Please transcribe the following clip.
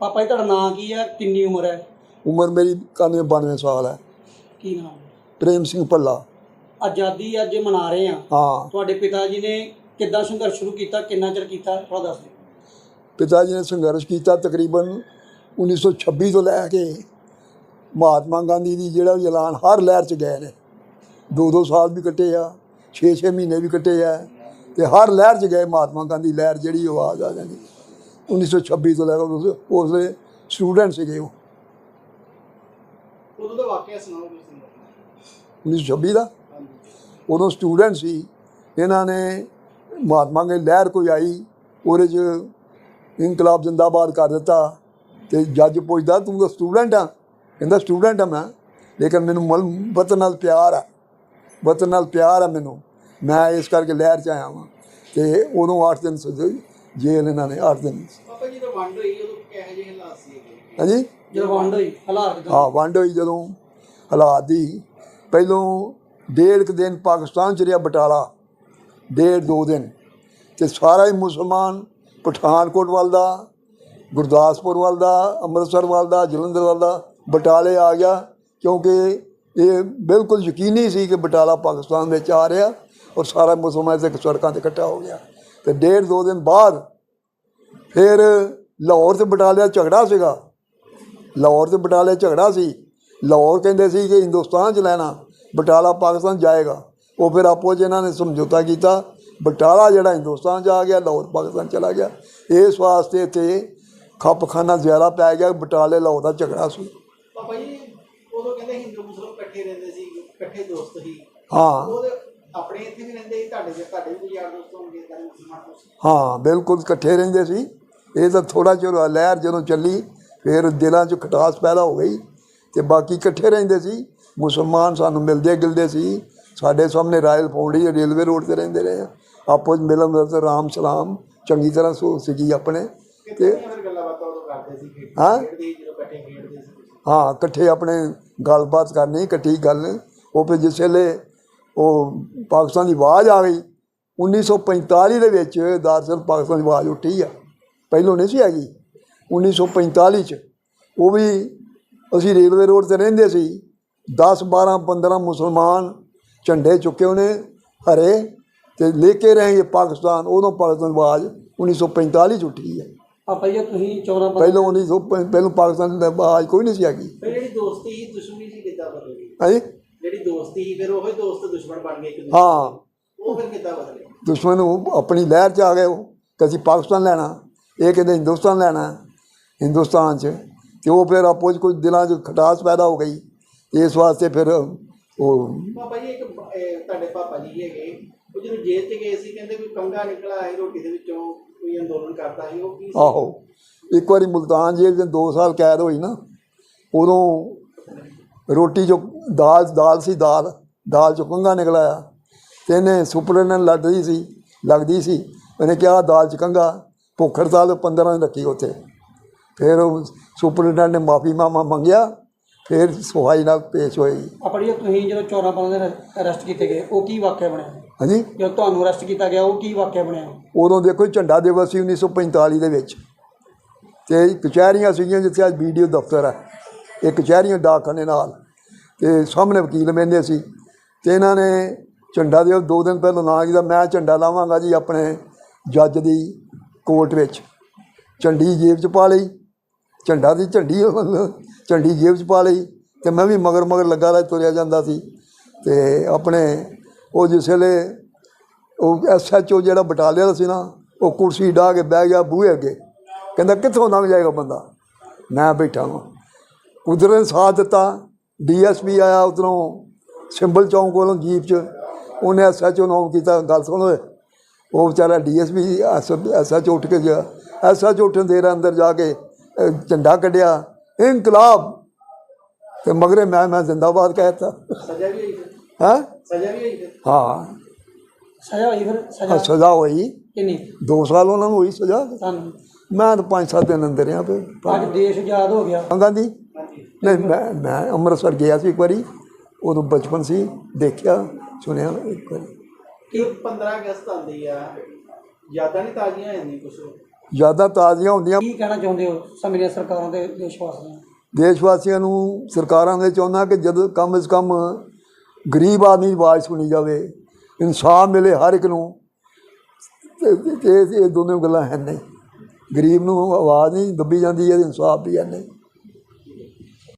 ਪਾਪਾ ਜੀ ਤੁਹਾਡਾ ਨਾਂ ਕੀ ਹੈ? ਕਿੰਨੀ ਉਮਰ ਹੈ? ਉਮਰ ਮੇਰੀ 91 92 ਸਾਲ ਹੈ। ਕੀ ਨਾਮ ਪ੍ਰੇਮ ਸਿੰਘ ਭੱਲਾ। ਆਜ਼ਾਦੀ ਅੱਜ ਮਨਾ ਰਹੇ ਆ ਹਾਂ। ਤੁਹਾਡੇ ਪਿਤਾ ਜੀ ਨੇ ਕਿੱਦਾਂ ਸੰਘਰਸ਼ ਸ਼ੁਰੂ ਕੀਤਾ? ਕਿੰਨਾ ਚਿਰ ਕੀਤਾ? ਥੋੜਾ ਦੱਸ ਦਿਓ। ਪਿਤਾ ਜੀ ਨੇ ਸੰਘਰਸ਼ ਕੀਤਾ ਤਕਰੀਬਨ 1926 ਤੋਂ ਲੈ ਕੇ ਮਹਾਤਮਾ ਗਾਂਧੀ ਦੀ ਜਿਹੜਾ ਵੀ ਐਲਾਨ ਹਰ ਲਹਿਰ ਚ ਗਏ ਨੇ। ਦੋ ਦੋ ਸਾਲ ਵੀ ਕੱਟੇ ਆ 6-6 ਮਹੀਨੇ ਵੀ ਕੱਟੇ ਆ ਤੇ ਹਰ ਲਹਿਰ ਚ ਗਏ ਮਹਾਤਮਾ ਗਾਂਧੀ ਲਹਿਰ ਜਿਹੜੀ ਆਵਾਜ਼ ਆ ਜਾਂਦੀ 1926 ਤੋਂ ਲੈ ਕੇ ਉਸ ਉਸਦੇ ਸਟੂਡੈਂਟ ਸੀਗੇ ਉਹ। ਉਦੋਂ ਦਾ ਵਾਕਿਆ ਸੁਣਾਓ ਤੁਸੀਂ 1926 ਦਾ? ਉਦੋਂ ਸਟੂਡੈਂਟ ਸੀ। ਇਹਨਾਂ ਨੇ ਮਹਾਤਮਾ ਗਾਂਧੀ ਲਹਿਰ ਕੋਈ ਆਈ ਉਹਦੇ 'ਚ ਇਨਕਲਾਬ ਜਿੰਦਾਬਾਦ ਕਰ ਦਿੱਤਾ ਤੇ ਜੱਜ ਪੁੱਛਦਾ ਤੂੰ ਤਾਂ ਸਟੂਡੈਂਟ ਆ? ਕਹਿੰਦਾ ਸਟੂਡੈਂਟ ਆ ਮੈਂ। ਲੇਕਿਨ ਮੈਨੂੰ ਮਲ ਵਤਨ ਨਾਲ ਪਿਆਰ ਆ। ਵਤਨ ਨਾਲ ਪਿਆਰ ਆ ਮੈਨੂੰ। ਮੈਂ ਇਸ ਕਰਕੇ ਲਹਿਰ 'ਚ ਆਇਆ ਵਾਂ। ਤੇ ਉਦੋਂ 8 ਦਿਨ ਜੇਲ੍ਹ ਇਹਨਾਂ ਨੇ 8 ਦਿਨ ਪਾਪਾ ਜੀ ਦਾ ਵੰਡ ਹੋਈ ਉਦੋਂ ਕਿਹੋ ਜਿਹੇ ਹਾਲਾਤ ਸੀ ਹਾਂਜੀ? ਜਦੋਂ ਵੰਡ ਹੋਈ ਹਾਲਾਤ? ਹਾਂ ਵੰਡ ਹੋਈ ਜਦੋਂ ਹਾਲਾਤ ਦੀ। ਪਹਿਲੋਂ ਡੇਢ ਕੁ ਦਿਨ ਪਾਕਿਸਤਾਨ ਚ ਰਿਹਾ ਬਟਾਲਾ ਡੇਢ ਦੋ ਦਿਨ। ਤੇ ਸਾਰਾ ਹੀ ਮੁਸਲਮਾਨ ਪਠਾਨਕੋਟ ਵੱਲ ਦਾ ਗੁਰਦਾਸਪੁਰ ਵੱਲ ਦਾ ਅੰਮ੍ਰਿਤਸਰ ਵੱਲ ਦਾ ਜਲੰਧਰ ਵੱਲ ਦਾ ਬਟਾਲੇ ਆ ਗਿਆ ਕਿਉਂਕਿ ਇਹ ਬਿਲਕੁਲ ਯਕੀਨੀ ਸੀ ਕਿ ਬਟਾਲਾ ਪਾਕਿਸਤਾਨ ਵਿੱਚ ਆ ਰਿਹਾ ਔਰ ਸਾਰਾ ਮੁਸਲਮਾਨ ਇੱਥੇ ਸੜਕਾਂ ਤੇ ਇਕੱਠਾ ਹੋ ਗਿਆ। ਤੇ ਡੇਢ ਦੋ ਦਿਨ ਬਾਅਦ ਫਿਰ ਲਾਹੌਰ ਤੇ ਬਟਾਲੇ ਦਾ ਝਗੜਾ ਸੀਗਾ। ਲਾਹੌਰ ਤੇ ਬਟਾਲੇ ਝਗੜਾ ਸੀ। ਲਾਹੌਰ ਕਹਿੰਦੇ ਸੀ ਕਿ ਹਿੰਦੁਸਤਾਨ ਚ ਲੈਣਾ ਬਟਾਲਾ ਪਾਕਿਸਤਾਨ ਜਾਏਗਾ। ਉਹ ਫਿਰ ਆਪੋ 'ਚ ਇਹਨਾਂ ਨੇ ਸਮਝੌਤਾ ਕੀਤਾ। ਬਟਾਲਾ ਜਿਹੜਾ ਹਿੰਦੁਸਤਾਨ ਚ ਆ ਗਿਆ ਲਾਹੌਰ ਪਾਕਿਸਤਾਨ ਚਲਾ ਗਿਆ। ਇਸ ਵਾਸਤੇ ਤੇ ਖੱਪਖਾਨਾ ਜ਼ਿਆਦਾ ਪੈ ਗਿਆ ਬਟਾਲੇ ਲਾਹੌਰ ਦਾ ਝਗੜਾ ਸੀ। ਪਾਪਾ ਜੀ ਉਦੋਂ ਕਹਿੰਦੇ ਹਿੰਦੂ ਮੁਸਲਮਾਨ ਇਕੱਠੇ ਰਹਿੰਦੇ ਸੀ ਇਕੱਠੇ ਦੋਸਤ ਸੀ। ਹਾਂ। ਆਪਣੇ ਇੱਥੇ ਵੀ ਰਹਿੰਦੇ ਸੀ ਤੁਹਾਡੇ ਜੇ ਤੁਹਾਡੇ ਵੀ ਯਾਰ ਦੋਸਤ ਹੋਣਗੇ ਤਾਂ ਮੁਸਲਮਾਨ ਦੋਸਤ ਹਾਂ ਬਿਲਕੁਲ ਇਕੱਠੇ ਰਹਿੰਦੇ ਸੀ। ਇਹ ਤਾਂ ਥੋੜਾ ਚਿਰ ਲਹਿਰ ਜਦੋਂ ਚੱਲੀ ਫਿਰ ਦਿਲਾਂ 'ਚ ਖਟਾਸ ਪੈਦਾ ਹੋ ਗਈ ਤੇ ਬਾਕੀ ਇਕੱਠੇ ਰਹਿੰਦੇ ਸੀ। ਮੁਸਲਮਾਨ ਸਾਨੂੰ ਮਿਲਦੇ ਗਿਲਦੇ ਸੀ। ਸਾਡੇ ਸਾਹਮਣੇ ਰਾਇਲ ਪੌਂਡੀ ਰੇਲਵੇ ਰੋਡ ਤੇ ਰਹਿੰਦੇ ਰਹੇ। ਆਪੋ ਮਿਲਣ ਦਾ ਤੇ ਰਾਮ ਸਲਾਮ ਚੰਗੀ ਤਰ੍ਹਾਂ ਸੋ ਸੀਗੀ ਆਪਣੇ ਖੇਡ- ਹਾਂ? ਹਾਂ ਇਕੱਠੇ ਆਪਣੇ ਗੱਲਬਾਤ ਕਰਨੀ ਇਕੱਠੀ ਗੱਲ ਉਹ ਫਿਰ ਜਿਸ ਵੇਲੇ ਉਹ ਪਾਕਿਸਤਾਨ ਦੀ ਆਵਾਜ਼ ਆ ਗਈ। 1945 ਦੇ ਵਿੱਚ ਦਰਅਸਲ ਪਾਕਿਸਤਾਨ ਦੀ ਆਵਾਜ਼ ਉੱਠੀ ਆ। ਪਹਿਲੋਂ ਨਹੀਂ ਸੀ ਹੈਗੀ। 1945 ਚ ਉਹ ਵੀ ਅਸੀਂ ਰੇਲਵੇ ਰੋਡ ਤੇ ਰਹਿੰਦੇ ਸੀ। 10 12 15 ਮੁਸਲਮਾਨ ਝੰਡੇ ਚੁੱਕੇ ਉਹਨੇ ਹਰੇ ਤੇ ਲੈ ਕੇ ਰਹੇ ਪਾਕਿਸਤਾਨ। ਉਦੋਂ ਪਾਕਿਸਤਾਨ ਦੀ ਆਵਾਜ਼ 1945 ਚ ਉੱਠੀ ਹੈ ਪਾਪਾ ਜੀ ਤੁਸੀਂ 14 15 ਪਹਿਲੋਂ 1900 ਪਹਿਲੋਂ ਪਾਕਿਸਤਾਨ ਦੀ ਆਵਾਜ਼ ਕੋਈ ਨਹੀਂ ਸੀ ਹੈਗੀ। ਜਿਹੜੀ ਦੋਸਤੀ ਸੀ ਦੁਸ਼ਮਣੀ ਸੀ ਕਿੱਦਾਂ ਬਦਲੀ ਹਾਂਜੀ ਜਿਹੜੀ ਦੋਸਤੀ ਸੀ ਫਿਰ ਉਹ ਹੀ ਦੋਸਤ ਦੁਸ਼ਮਣ ਬਣ ਗਏ ਇੱਕ ਦੂਜੇ ਹਾਂ। ਦੇ। ਉਹ ਫਿਰ ਕਿੱਦਾਂ ਬਦਲੇ? ਦੁਸ਼ਮਣ ਉਹ ਆਪਣੀ ਲਹਿਰ 'ਚ ਆ ਗਏ ਉਹ ਕਿ ਅਸੀਂ ਪਾਕਿਸਤਾਨ ਲੈਣਾ ਇਹ ਕਹਿੰਦੇ ਹਿੰਦੁਸਤਾਨ ਲੈਣਾ। ਹਿੰਦੁਸਤਾਨ 'ਚ ਤੇ ਉਹ ਫਿਰ ਆਪੋ 'ਚ ਕੁਝ ਦਿਲਾਂ 'ਚ ਖਟਾਸ ਪੈਦਾ ਹੋ ਗਈ। ਇਸ ਵਾਸਤੇ ਫਿਰ ਉਹ ਪਾਪਾ ਜੀ ਇੱਕ ਇਹ ਤੁਹਾਡੇ ਪਾਪਾ ਜੀ ਹੈਗੇ ਉਹ ਜਦੋਂ ਜੇਲ੍ਹ 'ਚ ਗਏ ਸੀ ਕਹਿੰਦੇ ਕੋਈ ਕੰਗਾ ਨਿਕਲਾ ਆਇਆ ਰੋਟੀ ਦੇ ਵਿੱਚੋਂ ਕੋਈ ਅੰਦੋਲਨ ਕਰਦਾ ਸੀ ਉਹ ਕੀ ਸੀ? ਆਹੋ। ਇੱਕ ਵਾਰੀ ਮੁਲਤਾਨ ਜੇਲ੍ਹ ਦੇ 2 ਸਾਲ ਕੈਦ ਹੋਈ ਨਾ ਉਦੋਂ ਰੋਟੀ ਜੋ ਦਾਲ ਦਾਲ ਸੀ ਦਾਲ ਦਾਲ ਚੋਂ ਕੰਗਾ ਨਿਕਲ ਆਇਆ। ਤੇ ਇਹਨੇ ਸੁਪਰਡੈਂਟ ਲੱਗਦੀ ਸੀ ਲੱਗਦੀ ਸੀ। ਉਹਨੇ ਕਿਹਾ ਦਾਲ ਚ ਕੰਗਾ ਭੁੱਖ ਹੜਤਾਲ 15 ਦਿਨ ਰੱਖੀ ਉੱਥੇ। ਫਿਰ ਉਹ ਸੁਪਰਡੈਂਟ ਨੇ ਮਾਫੀ ਮਾਮਾ ਮੰਗਿਆ ਫਿਰ ਸਫ਼ਾਈ ਨਾਲ ਪੇਸ਼ ਹੋਈ ਜੀ ਤੁਸੀਂ ਜਦੋਂ 14 15 ਦਿਨ ਅਰੈਸਟ ਕੀਤੇ ਗਏ ਉਹ ਕੀ ਵਾਕਿਆ ਬਣਿਆ? ਹਾਂਜੀ? ਜਦੋਂ ਤੁਹਾਨੂੰ ਅਰੈਸਟ ਕੀਤਾ ਗਿਆ ਉਹ ਕੀ ਵਾਕਿਆ ਬਣਿਆ? ਉਦੋਂ ਦੇਖੋ ਝੰਡਾ ਦਿਵਸ ਸੀ 1945 ਦੇ ਵਿੱਚ। ਤੇ ਕਚਹਿਰੀਆਂ ਸੀਗੀਆਂ ਜਿੱਥੇ ਅੱਜ ਵੀਡੀਓ ਦਫ਼ਤਰ ਹੈ। ਇਹ ਕਚਹਿਰੀਆਂ ਡਾਕਖਾਨੇ ਨਾਲ ਤੇ ਸਾਹਮਣੇ ਵਕੀਲ ਬਹਿੰਦੇ ਸੀ ਤੇ ਇਹਨਾਂ ਨੇ ਝੰਡਾ ਦਿਵਸ ਦੋ ਦਿਨ ਪਹਿਲਾਂ ਨਾਂ ਜਿਹਦਾ ਮੈਂ ਝੰਡਾ ਲਾਵਾਂਗਾ ਜੀ ਆਪਣੇ ਜੱਜ ਦੀ ਕੋਰਟ ਵਿੱਚ। ਝੰਡੀ ਜੇਬ 'ਚ ਪਾ ਲਈ, ਝੰਡਾ ਦੀ ਝੰਡੀ ਝੰਡੀ ਜੇਬ 'ਚ ਪਾ ਲਈ ਤੇ ਮੈਂ ਵੀ ਮਗਰ ਮਗਰ ਲੱਗਾ ਰਿਹਾ ਤੁਰਿਆ ਜਾਂਦਾ ਸੀ ਤੇ ਆਪਣੇ ਉਹ ਜਿਸ ਵੇਲੇ ਉਹ ਐਸਐਚਓ ਜਿਹੜਾ ਬਟਾਲੀਆ ਦਾ ਸੀ ਨਾ, ਉਹ ਕੁਰਸੀ ਢਾ ਕੇ ਬਹਿ ਗਿਆ ਬੂਹੇ ਅੱਗੇ। ਕਹਿੰਦਾ, ਕਿੱਥੋਂ ਲੰਘ ਜਾਏਗਾ ਬੰਦਾ? ਮੈਂ ਬੈਠਾ ਹਾਂ ਨੇ ਸਾਥ ਦਿੱਤਾ ਡੀਐਸਪੀ ਆਇਆ ਉਧਰੋਂ ਸਿੰਬਲ ਚੌਂਕ ਕੋਲੋਂ ਜੀਪ 'ਚ ਉਹਨੇ ਐਸਐਚਓ ਨੂੰ ਕੀਤਾ ਗੱਲ ਸੁਣ ਉਹ ਵਿਚਾਰਾ ਡੀਐਸਪੀ ਐਸਐਚਓ ਉੱਠ ਕੇ ਗਿਆ। ਐਸਐਚਓ ਉੱਠਣ ਦੇਰ ਅੰਦਰ ਜਾ ਕੇ ਝੰਡਾ ਕੱਢਿਆ ਇਨਕਲਾਬ। ਤੇ ਮਗਰੇ ਮੈਂ ਮੈਂ ਜ਼ਿੰਦਾਬਾਦ ਕਹਿਤਾ ਸਜ਼ਾ ਵੀ ਹੋਈ ਹੈ? ਸਜ਼ਾ ਵੀ ਹੋਈ ਹਾਂ। ਸਜ਼ਾ ਹੋਈ ਫਿਰ? ਸਜ਼ਾ? ਸਜ਼ਾ ਹੋਈ। ਕਿੰਨੀ? 2 ਸਾਲ ਉਹਨਾਂ ਨੂੰ ਹੋਈ ਸਜ਼ਾ। ਮੈਂ ਤਾਂ 5-7 ਦਿਨ ਅੰਦਰ ਰਿਹਾ ਫਿਰ। ਅੱਜ ਦੇਸ਼ ਆਜ਼ਾਦ ਹੋ ਗਿਆ। ਹਾਂਜੀ ਨਹੀਂ ਮੈਂ ਮੈਂ ਅੰਮ੍ਰਿਤਸਰ ਗਿਆ ਸੀ ਇੱਕ ਵਾਰੀ। ਉਦੋਂ ਬਚਪਨ ਸੀ ਦੇਖਿਆ ਸੁਣਿਆ ਇੱਕ ਵਾਰੀ। ਕਿ 15 ਅਗਸਤ ਆਉਂਦੀ ਆ। ਯਾਦਾਂ ਨਹੀਂ ਤਾਜ਼ੀਆਂ ਹੋ ਜਾਂਦੀਆਂ ਕੁਝ ਯਾਦਾਂ ਤਾਜ਼ੀਆਂ ਹੁੰਦੀਆਂ। ਕੀ ਕਹਿਣਾ ਚਾਹੁੰਦੇ ਹੋ ਸਮੇਂ ਸਰਕਾਰਾਂ ਦੇ ਦੇਸ਼ ਵਾਸੀਆਂ ਨੂੰ? ਦੇਸ਼ ਵਾਸੀਆਂ ਨੂੰ ਸਰਕਾਰਾਂ ਦੇ ਚਾਹੁੰਦਾ ਕਿ ਜਦੋਂ ਕਮ ਸੇ ਕਮ ਗਰੀਬ ਆਦਮੀ ਦੀ ਆਵਾਜ਼ ਸੁਣੀ ਜਾਵੇ ਇਨਸਾਫ ਮਿਲੇ ਹਰ ਇੱਕ ਨੂੰ ਤੇ ਤੇ ਇਹ- ਇਹ ਦੋਨੋਂ ਗੱਲਾਂ ਹੈ ਨਹੀਂ। ਗਰੀਬ ਨੂੰ ਆਵਾਜ਼ ਨਹੀਂ ਦੱਬੀ ਜਾਂਦੀ ਹੈ ਇਨਸਾਫ ਵੀ ਹੈ ਨਹੀਂ।